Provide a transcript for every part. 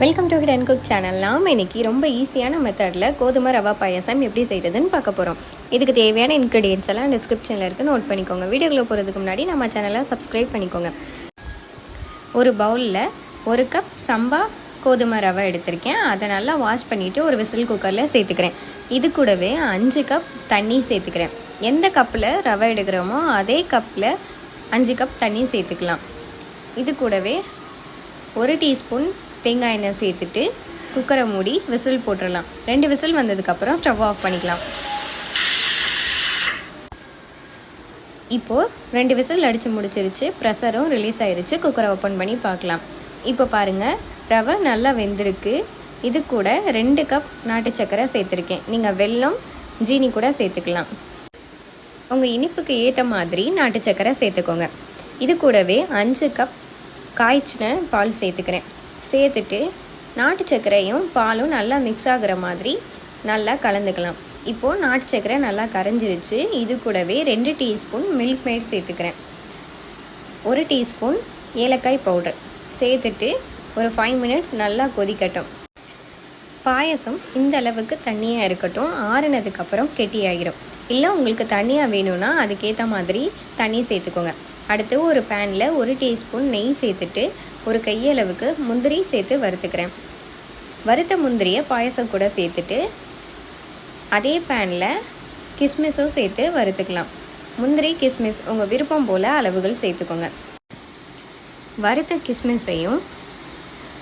Welcome to hidden cook channel நாம் இன்னைக்கு ரொம்ப ஈஸியான மெத்தடில் கோதுமை ரவா பாயாசம் எப்படி செய்கிறதுன்னு பார்க்க போகிறோம் இதுக்கு தேவையான இன்க்ரீடியன்ஸ் எல்லாம் டிஸ்கிரிப்ஷனில் இருக்குது நோட் பண்ணிக்கோங்க. வீடியோக்குள்ளே போகிறதுக்கு முன்னாடி நம்ம சேனலை சப்ஸ்கிரைப் பண்ணிக்கோங்க. ஒரு பவுலில் ஒரு கப் சம்பா கோதுமை ரவை எடுத்திருக்கேன். அதை நல்லா வாஷ் பண்ணிவிட்டு ஒரு விசில் குக்கரில் சேர்த்துக்கிறேன். இது கூடவே அஞ்சு கப் தண்ணி சேர்த்துக்கிறேன். எந்த கப்பில் ரவை எடுக்கிறோமோ அதே கப்பில் அஞ்சு கப் தண்ணி சேர்த்துக்கலாம். இது கூடவே ஒரு டீஸ்பூன் தேங்காய் எண்ணெய் சேர்த்துட்டு குக்கரை மூடி விசில் போட்டுடலாம் ரெண்டு விசில் வந்ததுக்கப்புறம் ஸ்டவ் ஆஃப் பண்ணிக்கலாம். இப்போது ரெண்டு விசில் அடித்து முடிச்சிருச்சு ப்ரெஷரும் ரிலீஸ் ஆயிருச்சு குக்கரை ஓப்பன் பண்ணி பார்க்கலாம். இப்போ பாருங்கள் ரவை நல்லா வெந்திருக்கு. இது கூட ரெண்டு கப் நாட்டு சக்கரை சேர்த்துருக்கேன். நீங்கள் வெல்லம் ஜீனி கூட சேர்த்துக்கலாம். உங்கள் இனிப்புக்கு ஏற்ற மாதிரி நாட்டு சக்கரை சேர்த்துக்கோங்க. இது கூடவே அஞ்சு கப் காய்ச்சின பால் சேர்த்துக்கிறேன். சேர்த்துட்டு நாட்டு சர்க்கரையும் பாலும் நல்லா மிக்ஸ் ஆகுற மாதிரி நல்லா கலந்துக்கலாம். இப்போது நாட்டு சர்க்கரை நல்லா கரைஞ்சிருச்சு. இது கூடவே ரெண்டு டீஸ்பூன் மில்க் மேட் சேர்த்துக்கிறேன். ஒரு டீஸ்பூன் ஏலக்காய் பவுடர் சேர்த்துட்டு ஒரு ஃபைவ் மினிட்ஸ் நல்லா கொதிக்கட்டும். பாயசம் இந்த அளவுக்கு தண்ணியாக இருக்கட்டும். ஆறுனதுக்கப்புறம் கெட்டியாகிடும் இல்லை உங்களுக்கு தண்ணியாக வேணும்னா அதுக்கேற்ற மாதிரி தண்ணி சேர்த்துக்கோங்க. அடுத்து ஒரு பேனில் ஒரு டீஸ்பூன் நெய் சேர்த்துட்டு ஒரு கையளவுக்கு முந்திரி சேர்த்து வறுத்துக்கிறேன். வறுத்த முந்திரியை பாயசம் கூட சேர்த்துட்டு அதே பேனில் கிஸ்மிஸும் சேர்த்து வறுத்துக்கலாம். முந்திரி கிஸ்மிஸ் உங்கள் விருப்பம் போல் அளவுகள் சேர்த்துக்கோங்க. வறுத்த கிஸ்மிஸையும்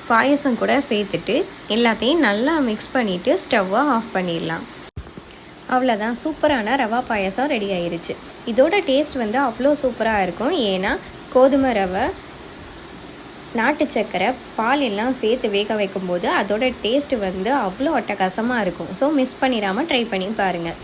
பாயசம் கூட சேர்த்துட்டு எல்லாத்தையும் நல்லா மிக்ஸ் பண்ணிவிட்டு ஸ்டவ்வை ஆஃப் பண்ணிடலாம். அவ்வளோதான் சூப்பரான ரவா பாயசம் ரெடி ஆயிருச்சு. இதோட டேஸ்ட் வந்து அவ்வளோ சூப்பராக இருக்கும். ஏன்னா கோதுமை ரவை நாட்டு சக்கரை பால் எல்லாம் சேர்த்து வேக வைக்கும்போது அதோட டேஸ்ட் வந்து அவ்வளோ அட்டகாசமாக இருக்கும். ஸோ மிஸ் பண்ணிடாமல் ட்ரை பண்ணி பாருங்கள்